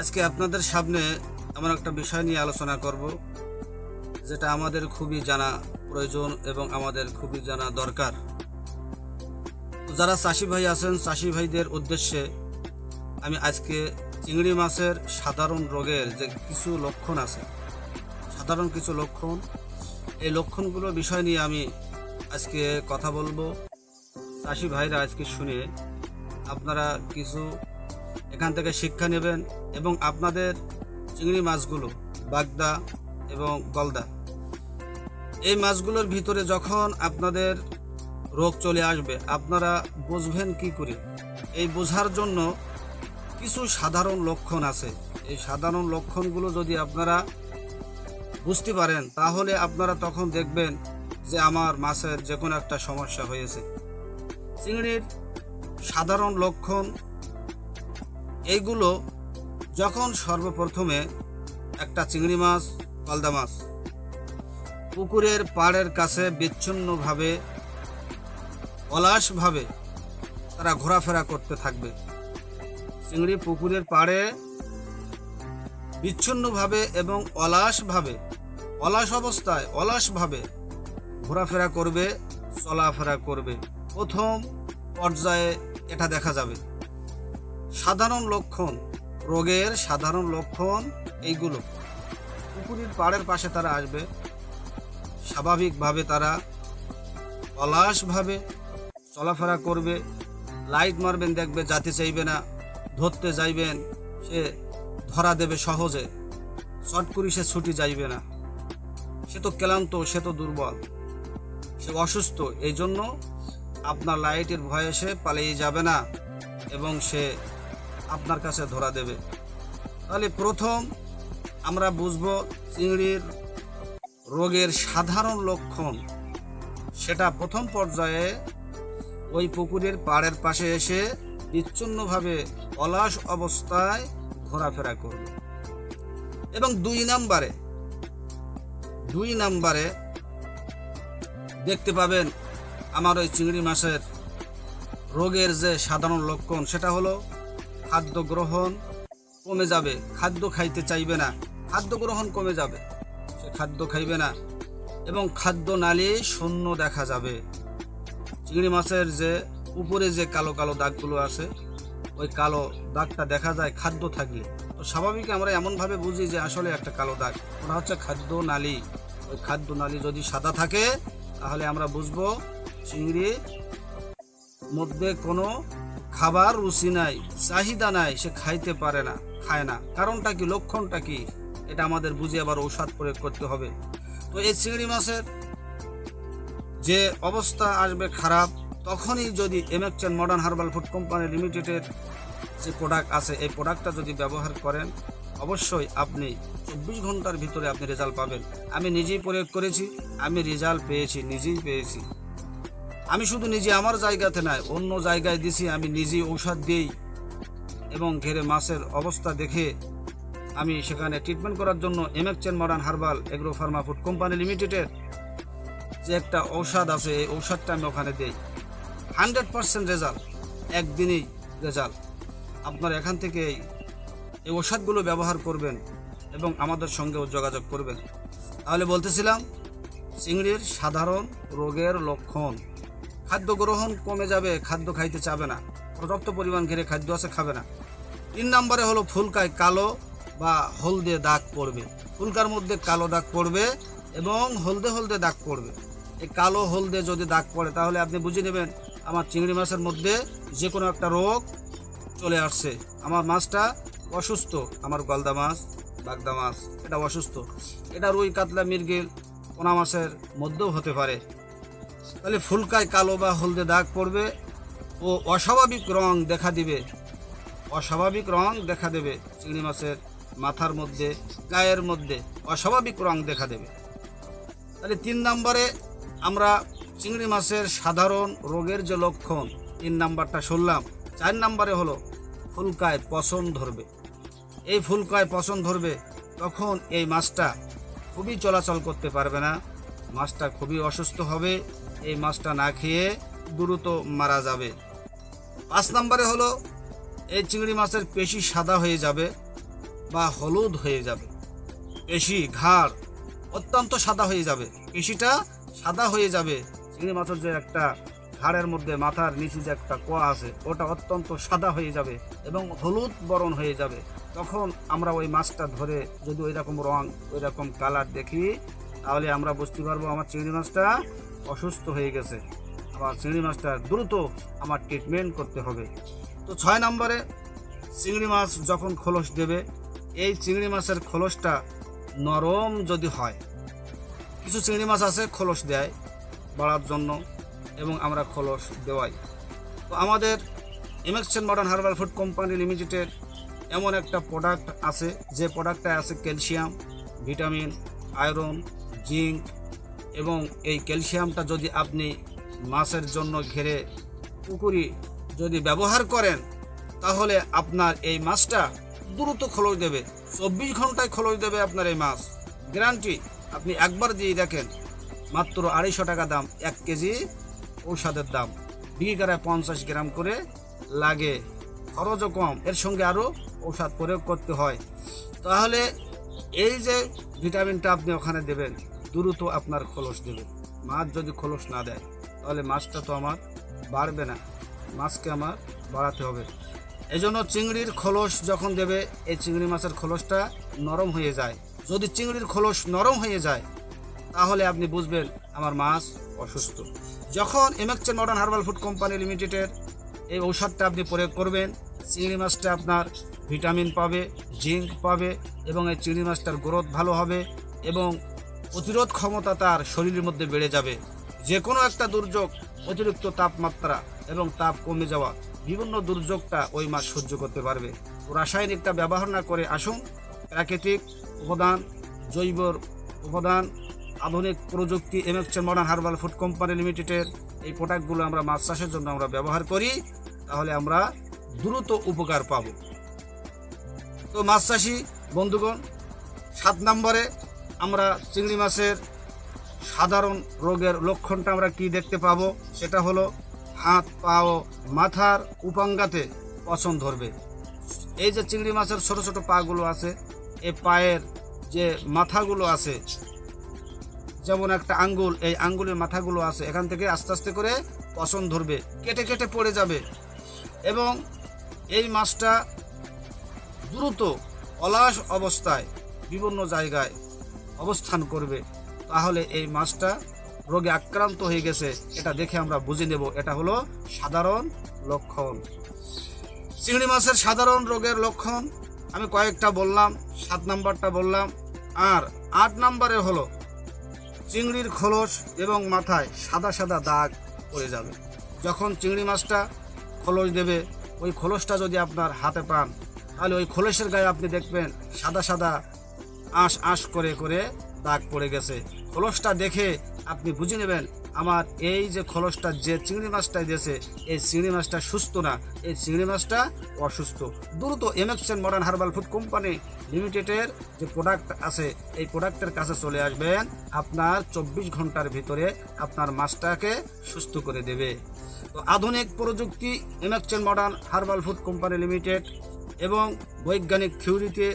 আজকে আপনাদের সামনে এমন একটা বিষয় নিয়ে আলোচনা করব, যেটা আমাদের খুবই জানা প্রয়োজন এবং আমাদের খুবই জানা দরকার। যারা চাষি ভাই আছেন, চাষি ভাইদের উদ্দেশ্যে আমি আজকে চিংড়ি মাছের সাধারণ রোগের যে কিছু লক্ষণ আছে, সাধারণ কিছু লক্ষণ, এই লক্ষণগুলো বিষয় নিয়ে আমি আজকে কথা বলব। চাষি ভাইরা আজকে শুনে আপনারা কিছু এখান থেকে শিক্ষা নেবেন এবং আপনাদের চিংড়ি মাছগুলো, বাগদা এবং গলদা। এই মাছগুলোর ভিতরে যখন আপনাদের রোগ চলে আসবে, আপনারা বুঝবেন কি করে? এই বোঝার জন্য কিছু সাধারণ লক্ষণ আছে। এই সাধারণ লক্ষণগুলো যদি আপনারা বুঝতে পারেন, তাহলে আপনারা তখন দেখবেন যে আমার মাছের যে কোনো একটা সমস্যা হয়েছে। চিংড়ির সাধারণ লক্ষণ এইগুলো যখন সর্বপ্রথমে একটা চিংড়ি মাছ গলদা মাছ পুকুরের পাড়ের কাছে বিচ্ছিন্নভাবে অলাসভাবে তারা ঘোরাফেরা করতে থাকবে। চিংড়ি পুকুরের পাড়ে বিচ্ছিন্নভাবে এবং অলাসভাবে অলাস অবস্থায় অলাসভাবে ঘোরাফেরা করবে, চলাফেরা করবে। প্রথম পর্যায়ে এটা দেখা যাবে। সাধারণ লক্ষণ, রোগের সাধারণ লক্ষণ এইগুলো। পুকুরের পাড়ের পাশে তারা আসবে। স্বাভাবিকভাবে তারা অলসভাবে চলাফেরা করবে। লাইট মারবেন, দেখবে যাতে চাইবে না, ধরতে যাইবেন, সে ধরা দেবে সহজে। শর্ট করে সে ছুটি যাইবে না। সে তো ক্লান্ত, সে তো দুর্বল। সে অসুস্থ এই জন্য আপনার লাইটের ভয়ে সে পালিয়ে যাবে না। এবং সে আপনার কাছে ধরা দেবে। তাহলে প্রথম আমরা বুঝব চিংড়ির রোগের সাধারণ লক্ষণ। সেটা প্রথম পর্যায়ে ওই পুকুরের পাড়ের পাশে এসে বিচ্ছিন্নভাবে অলস অবস্থায় ঘোরাফেরা করবে। এবং দুই নাম্বারে দুই নাম্বারে দেখতে পাবেন আমার ওই চিংড়ি মাছের রোগের যে সাধারণ লক্ষণ, সেটা হলো খাদ্য গ্রহণ কমে যাবে, খাদ্য খাইতে চাইবে না। খাদ্য গ্রহণ কমে যাবে, সে খাদ্য খাইবে না। এবং খাদ্য নালী শূন্য দেখা যাবে। চিংড়ি মাছের যে উপরে যে কালো কালো দাগগুলো আছে, ওই কালো দাগটা দেখা যায় খাদ্য থাকলে। তো স্বাভাবিক আমরা এমনভাবে বুঝি যে আসলে একটা কালো দাগ, ওটা হচ্ছে খাদ্য নালী। ওই খাদ্য নালী যদি সাদা থাকে, তাহলে আমরা বুঝব চিংড়ি মধ্যে কোনো খাবার রুচি নাই, চাহিদা নাই, সে খাইতে পারে না, খায় না। কারণটা কি, লক্ষণটা কি? এটা আমাদের বুঝে আবার ঔষধ প্রয়োগ করতে হবে। তো এই চিংড়ি মাছের যে অবস্থা আসবে খারাপ, তখনই যদি এমএকচেন মডার্ন হার্বাল ফুড কোম্পানি লিমিটেডের যে প্রোডাক্ট আছে, এই প্রোডাক্টটা যদি ব্যবহার করেন, অবশ্যই আপনি চব্বিশ ঘণ্টার ভিতরে আপনি রেজাল্ট পাবেন। আমি নিজেই প্রয়োগ করেছি, আমি রেজাল্ট পেয়েছি, নিজেই পেয়েছি। আমি শুধু নিজে আমার জায়গাতে নয় অন্য জায়গায় দিছি, আমি নিজেই ঔষধ দিই এবং ঘেরে মাছের অবস্থা দেখে আমি সেখানে ট্রিটমেন্ট করার জন্য এমএকচেন modern herbal agro pharma food company লিমিটেডের যে একটা ঔষধ আছে, এই ঔষধটা আমি ওখানে দিই। হান্ড্রেড পার্সেন্ট রেজাল্ট, একদিনেই রেজাল্ট। আপনারা এখান থেকে এই ঔষধগুলো ব্যবহার করবেন এবং আমাদের সঙ্গেও যোগাযোগ করবেন। তাহলে বলতেছিলাম, চিংড়ির সাধারণ রোগের লক্ষণ। খাদ্য গ্রহণ কমে যাবে, খাদ্য খাইতে চাবে না। পর্যাপ্ত পরিমাণ ঘিরে খাদ্য আছে, খাবে না। তিন নম্বরে হলো ফুলকায় কালো বা হলদে দাগ পড়বে। ফুলকার মধ্যে কালো দাগ পড়বে এবং হলদে হলদে দাগ পড়বে। এই কালো হলদে যদি দাগ পড়ে, তাহলে আপনি বুঝে নেবেন আমার চিংড়ি মাছের মধ্যে যে কোনো একটা রোগ চলে আসছে। আমার মাছটা অসুস্থ, আমার গলদা মাছ, বাগদা মাছ, এটা অসুস্থ। এটা রুই, কাতলা মির্গেল পোনা মাছের মধ্যেও হতে পারে। তাহলে ফুলকায় কালো বা হলদে দাগ পড়বে ও অস্বাভাবিক রং দেখা দিবে। অস্বাভাবিক রং দেখা দেবে চিংড়ি মাছের মাথার মধ্যে, গায়ের মধ্যে, অস্বাভাবিক রং দেখা দেবে। তাহলে তিন নম্বরে আমরা চিংড়ি মাছের সাধারণ রোগের যে লক্ষণ, তিন নাম্বারটা শুনলাম। চার নাম্বারে হলো ফুলকায় পছন ধরবে। এই ফুলকায় পছন ধরবে, তখন এই মাছটা খুবই চলাচল করতে পারবে না। মাছটা খুবই অসুস্থ হবে এই মাছটা না খেয়ে দ্রুত মারা যাবে। পাঁচ নম্বরে হলো, এই চিংড়ি মাছের পেশি সাদা হয়ে যাবে বা হলুদ হয়ে যাবে। পেশি ঘাড় অত্যন্ত সাদা হয়ে যাবে। পেশিটা সাদা হয়ে যাবে। চিংড়ি মাছের যে একটা ঘাড়ের মধ্যে মাথার নিচে যে একটা কোয়া আছে, ওটা অত্যন্ত সাদা হয়ে যাবে এবং হলুদ বরণ হয়ে যাবে। তখন আমরা ওই মাছটা ধরে যদি ওই রকম রং ওই রকম কালার দেখি, তাহলে আমরা বুঝতে পারব আমার চিংড়ি মাছটা অসুস্থ হয়ে গেছে। আমার চিংড়ি মাছটা দ্রুত আমার ট্রিটমেন্ট করতে হবে। তো ছয় নম্বরে, চিংড়ি মাছ যখন খোলস দেবে, এই চিংড়ি মাছের খোলসটা নরম যদি হয়, কিছু চিংড়ি মাছ আছে খোলস দেয় বাড়ার জন্য এবং আমরা খোলস দেওয়াই। তো আমাদের এমএক্সেন মডার্ন হার্বাল ফুড কোম্পানি লিমিটেডের এমন একটা প্রোডাক্ট আছে, যে প্রোডাক্টে আছে ক্যালসিয়াম, ভিটামিন, আয়রন, জিঙ্ক এবং এই ক্যালসিয়ামটা যদি আপনি মাছের জন্য ঘেরে পুকুরি যদি ব্যবহার করেন, তাহলে আপনার এই মাছটা দ্রুত খোলস দেবে। চব্বিশ ঘন্টায় খোলস দেবে আপনার এই মাছ। গ্যারান্টি, আপনি একবার দিয়ে দেখেন, মাত্র আড়াইশো টাকা দাম, এক কেজি ঔষধের দাম। বিঘায় পঞ্চাশ গ্রাম করে লাগে, খরচও কম। এর সঙ্গে আরও ঔষধ প্রয়োগ করতে হয়। তাহলে এই যে ভিটামিনটা আপনি ওখানে দেবেন দ্রুত আপনার খোলস দেবে। মাছ যদি খোলস না দেয়, তাহলে মাছটা তো আমার বাড়বে না। মাছকে আমার বাড়াতে হবে। এই জন্য চিংড়ির খোলস যখন দেবে, এই চিংড়ি মাছের খোলসটা নরম হয়ে যায়। যদি চিংড়ির খোলস নরম হয়ে যায়, তাহলে আপনি বুঝবেন আমার মাছ অসুস্থ। যখন এমএকচেন মডার্ন হার্বাল ফুড কোম্পানি লিমিটেডের এই ঔষধটা আপনি প্রয়োগ করবেন, চিংড়ি মাছটা আপনার ভিটামিন পাবে, জিঙ্ক পাবে এবং এই চিংড়ি মাছটার গ্রোথ ভালো হবে এবং প্রতিরোধ ক্ষমতা তার শরীরের মধ্যে বেড়ে যাবে। যে কোনো একটা দুর্যোগ, অতিরিক্ত তাপমাত্রা এবং তাপ কমে যাওয়া বিভিন্ন দুর্যোগটা ওই মাছ সহ্য করতে পারবে। রাসায়নিকটা ব্যবহার না করে আসুন, প্রাকৃতিক উপাদান, জৈব উপাদান, আধুনিক প্রযুক্তি এমএক্সেন মডার্ন হার্বাল ফুড কোম্পানি লিমিটেডের এই প্রোডাক্টগুলো আমরা মাছ চাষের জন্য আমরা ব্যবহার করি, তাহলে আমরা দ্রুত উপকার পাব। তো মাছ চাষি, বন্ধুগণ, সাত নম্বরে আমরা চিংড়ি মাছের সাধারণ রোগের লক্ষণটা আমরা কি দেখতে পাবো? সেটা হলো হাত, পা ও মাথার উপাঙ্গাতে পচন ধরবে। এই যে চিংড়ি মাছের ছোট ছোট পাগুলো আছে এই পায়ের যে মাথাগুলো আছে, যেমন একটা আঙ্গুল, এই আঙ্গুলের মাথাগুলো আছে, এখান থেকে আস্তে আস্তে করে পচন ধরবে, কেটে কেটে পড়ে যাবে। এবং এই মাছটা দ্রুত অলাস অবস্থায় বিভিন্ন জায়গায় অবস্থান করবে, তাহলে এই মাছটা রোগে আক্রান্ত হয়ে গেছে। এটা দেখে আমরা বুঝে নেব। এটা হলো সাধারণ লক্ষণ। চিংড়ি মাছের সাধারণ রোগের লক্ষণ। আমি কয়েকটা বললাম, সাত নাম্বারটা বললাম। আর আট নাম্বারে হলো চিংড়ির খোলস এবং মাথায় সাদা সাদা দাগ পড়ে যাবে। যখন চিংড়ি মাছটা খোলস দেবে, ওই খোলসটা যদি আপনার হাতে পান, তাহলে ওই খোলসের গায়ে আপনি দেখবেন সাদা সাদা আঁশ আঁশ করে করে দাগ পড়ে গেছে। খোলসটা দেখে আপনি বুঝে নেবেন, আমার এই যে খোলসটা যে চিংড়ি মাছটা দিয়েছে, এই চিংড়ি মাছটা সুস্থ না? এই চিংড়ি মাছটা অসুস্থ। দ্রুত এমএক্সেন মডার্ন হার্বাল ফুড কোম্পানি লিমিটেডের যে প্রোডাক্ট আছে, এই প্রোডাক্টের কাছে চলে আসবেন। আপনার চব্বিশ ঘণ্টার ভিতরে আপনার মাছটাকে সুস্থ করে দেবে। তো আধুনিক প্রযুক্তি এমএক্সেন modern herbal food company limited এবং বৈজ্ঞানিক থিওরিতে